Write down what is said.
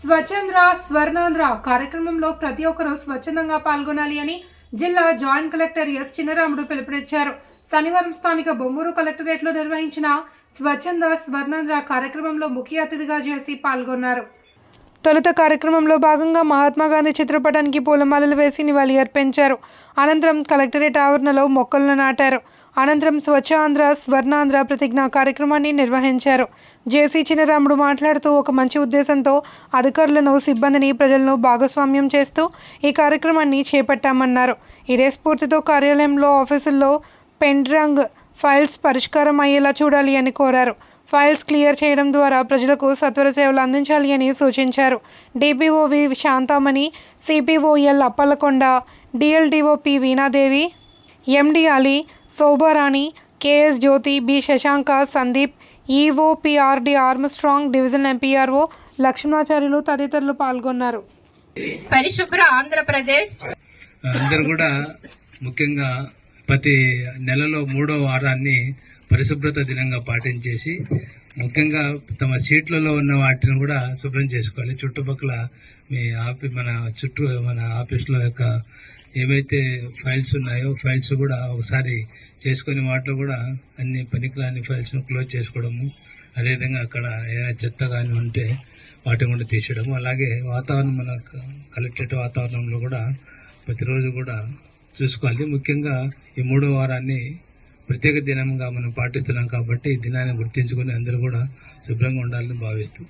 స్వచ్ఛంద్ర స్వర్ణాంధ్ర కార్యక్రమంలో ప్రతి ఒక్కరూ స్వచ్ఛందంగా పాల్గొనాలి అని జిల్లా జాయింట్ కలెక్టర్ ఎస్ చిన్నరాముడు పిలుపునిచ్చారు. శనివారం స్థానిక బొమ్మూరు కలెక్టరేట్లో నిర్వహించిన స్వచ్ఛంద స్వర్ణాంధ్ర కార్యక్రమంలో ముఖ్య అతిథిగా చేసి పాల్గొన్నారు. తొలుత కార్యక్రమంలో భాగంగా మహాత్మాగాంధీ చిత్రపటానికి పూలమాలలు వేసి నివాళి అర్పించారు. అనంతరం కలెక్టరేట్ ఆవరణలో మొక్కలను నాటారు. అనంతరం స్వచ్ఛ ఆంధ్ర స్వర్ణాంధ్ర ప్రతిజ్ఞ కార్యక్రమాన్ని నిర్వహించారు. జేసీ చిన్నరాముడు మాట్లాడుతూ ఒక మంచి ఉద్దేశంతో అధికారులను సిబ్బందిని ప్రజలను భాగస్వామ్యం చేస్తూ ఈ కార్యక్రమాన్ని చేపట్టామన్నారు. ఇదే స్ఫూర్తితో కార్యాలయంలో ఆఫీసుల్లో పెండ్రంగ్ ఫైల్స్ పరిష్కారం అయ్యేలా చూడాలి అని కోరారు. ఫైల్స్ క్లియర్ చేయడం ద్వారా ప్రజలకు సత్వర సేవలు అందించాలి అని సూచించారు. డిపిఓవి Shanthamani సిపిఓఎల్ Appalakonda DLDO P Veenadevi MD Ali Shobharani KS Jyothi B Shashanka Sandeep EO PRD Armstrong division MPRO Lakshmanacharyulu తదితరులు పాల్గొన్నారు. పరిశుభ్ర ఆంధ్రప్రదేశ్. అందరూ కూడా ముఖ్యంగా ప్రతి నెలలో మూడో వారాన్ని పరిశుభ్రత దినంగా పాటించేసి ముఖ్యంగా తమ సీట్లలో ఉన్న వాటిని కూడా శుభ్రం చేసుకోవాలి. చుట్టుపక్కల మీ ఆఫీ మన చుట్టూ మన ఆఫీస్లో యొక్క ఏవైతే ఫైల్స్ ఉన్నాయో ఫైల్స్ కూడా ఒకసారి చేసుకుని వాటిలో కూడా అన్ని పనికిరాని ఫైల్స్ను క్లోజ్ చేసుకోవడము అదేవిధంగా అక్కడ ఏదైనా చెత్త కానీ ఉంటే వాటిని కూడా తీసేయడము. అలాగే వాతావరణం మన కలెక్టరేట్ వాతావరణంలో కూడా ప్రతిరోజు కూడా చూసుకోవాలి. ముఖ్యంగా ఈ మూడో వారాన్ని ప్రత్యేక దినంగా మనం పాటిస్తున్నాం కాబట్టి ఈ దినాన్ని గుర్తించుకొని అందరూ కూడా శుభ్రంగా ఉండాలని భావిస్తూ